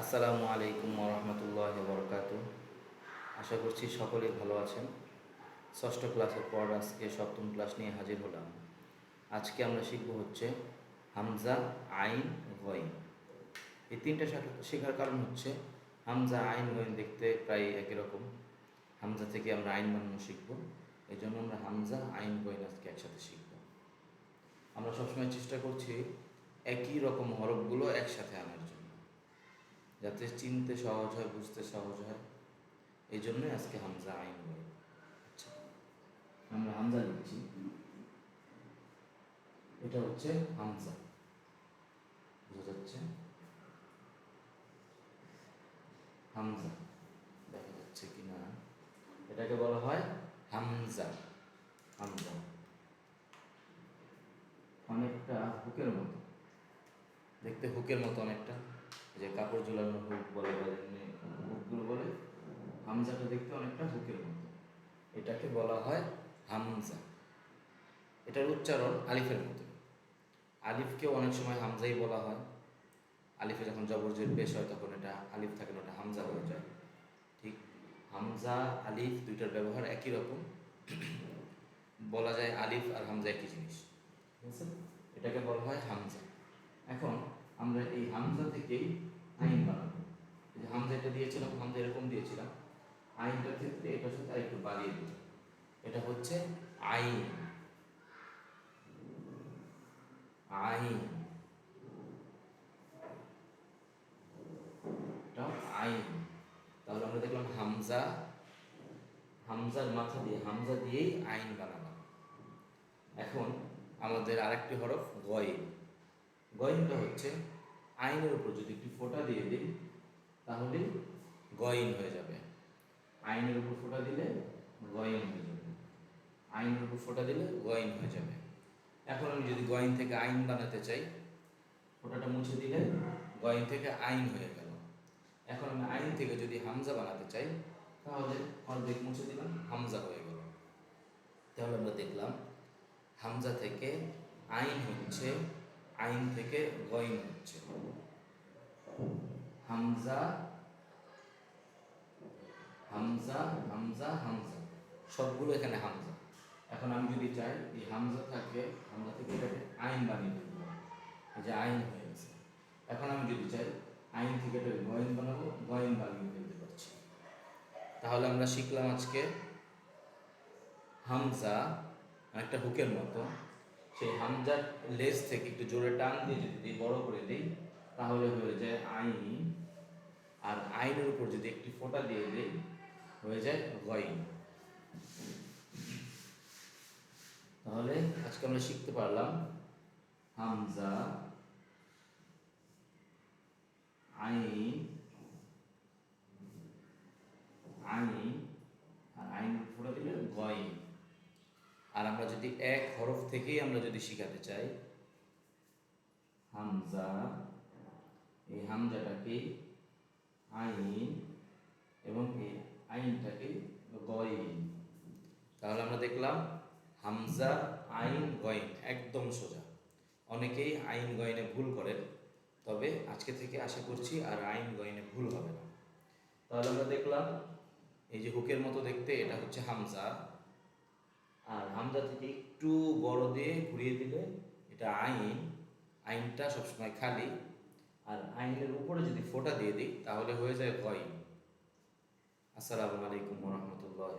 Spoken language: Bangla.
আসসালামু আলাইকুম রহমতুল্লাহ বরকাত আশা করছি সকলেই ভালো আছেন। ষষ্ঠ ক্লাসের পর আজকে সপ্তম ক্লাস নিয়ে হাজির হলাম। আজকে আমরা শিখব হচ্ছে হামজা, আইন গইন এই তিনটা শেখার কারণ হচ্ছে হামজা, আইন গইন দেখতে প্রায় একই রকম। হামজা থেকে আমরা আইন বানানো শিখব। এই জন্য আমরা হামজা, আইন গইন আজকে একসাথে শিখব। আমরা সবসময় চেষ্টা করছি একই রকম হরফগুলো একসাথে আনার জন্য। যাতে চিনতে সহজ হয়, বুঝতে সহজ হয়। এই জন্যই আজকে হামজা আইন বই আচ্ছা আমরা হামজা লিখছি। এটা হচ্ছে হামজা। বোঝা যাচ্ছে? হামজা, দেখা যাচ্ছে কি না এটাকে বলা হয় হামজা। হামজা। অনেকটা হুকের মতো। দেখতে হুকের মতো অনেকটা। যে কাপড় ঝোলানো হুক বলে, বা হুকগুলো বলে, হামজাটা দেখতে অনেকটা হুকের মতো। এটাকে বলা হয় হামজা। এটার উচ্চারণ আলিফের মতো। আলিফকেও অনেক সময় হামজাই বলা হয়। আলিফে যখন জবরজের পেশ হয়, তখন এটা আলিফ থাকে না, ওটা হামজা হয়ে যায়। ঠিক, হামজা, আলিফ দুইটার ব্যবহার একই রকম। বলা যায় আলিফ আর হামজা একই জিনিস। ঠিক আছে এটাকে বলা হয় হামজা। এখন আমরা এই হামজা থেকেই আইন বানাবো। হামজা এটা দিয়েছিলাম হামজা এরকম দিয়েছিলাম। আইনটার ক্ষেত্রে এটার সাথে আরেকটু বাড়িয়ে দিই। এটা হচ্ছে আইন। আইন। আইন। তাহলে আমরা দেখলাম হামজা, হামজার মাথা দিয়ে, হামজা দিয়েই আইন বানালাম। এখন আমাদের আরেকটি হরফ গয়েন গয়েনটা হচ্ছে আইনের উপর যদি একটি ফোঁটা দিয়ে দিই, তাহলে গয়েন হয়ে যাবে। আইনের উপর ফোঁটা দিলে গয়েন হয়ে যাবে। আইনের উপর ফোঁটা দিলে গয়ন হয়ে যাবে। এখন আমি যদি গয়েন থেকে আইন বানাতে চাই, ফোঁটাটা মুছে দিলে গয়েন থেকে আইন হয়ে গেল। এখন আমি আইন থেকে যদি হামজা বানাতে চাই, তাহলে অর্ধেক মুছে দিলাম, হামজা হয়ে গেল। তাহলে আমরা দেখলাম, হামজা থেকে আইন হচ্ছে আইন থেকে গইন হচ্ছে হামজা হামজা হামজা হামজা। সবগুলো এখানে হামজা। এখন আমি যদি চাই, এই হামজা থাকে, হামজা থেকে এটাকে আইন বানিয়ে দেবো এই যে আইন হয়ে গেছে। এখন আমি যদি চাই, আইন থেকে এটাকে গয়েন বানাবো গয়েন বানিয়ে ফেলতে পারছি। তাহলে আমরা শিখলাম আজকে হামজা, একটা হুকের মতো। সেই হামজার লেজ থেকে একটু জোরে টান দিয়ে যদি দিই বড় করে দিই, তাহলে হয়ে যায় আইন। আর আইনের উপর যদি একটি ফোঁটা দিয়ে দিই, হয়ে যায় গইন তাহলে আজকে আমরা শিখতে পারলাম হামজা আইন আইন আর আইন ফোঁটা দিলে গইন আর আমরা যদি এক হরফ থেকেই আমরা যদি শিখাতে চাই, হামজা, এই হামজাটাকে আইন এবং এই আইনটাকে গইন। তাহলে আমরা দেখলাম হামজা আইন গইন, একদম সোজা। অনেকেই আইন গইনে ভুল করেন, তবে আজকে থেকে আশা করছি আর আইন গয়নে ভুল হবে না। তাহলে আমরা দেখলাম, এই যে হুকের মতো দেখতে, এটা হচ্ছে হামজা। হামজা থেকে একটু বড় দিয়ে ঘুরিয়ে দিলে এটা আইন, আইনটা সবসময় খালি। আর আইনের উপরে যদি ফোটা দিয়ে দিই, তাহলে হয়ে যায় ভয়। আসসালামু আলাইকুম রহমতুল্লাহ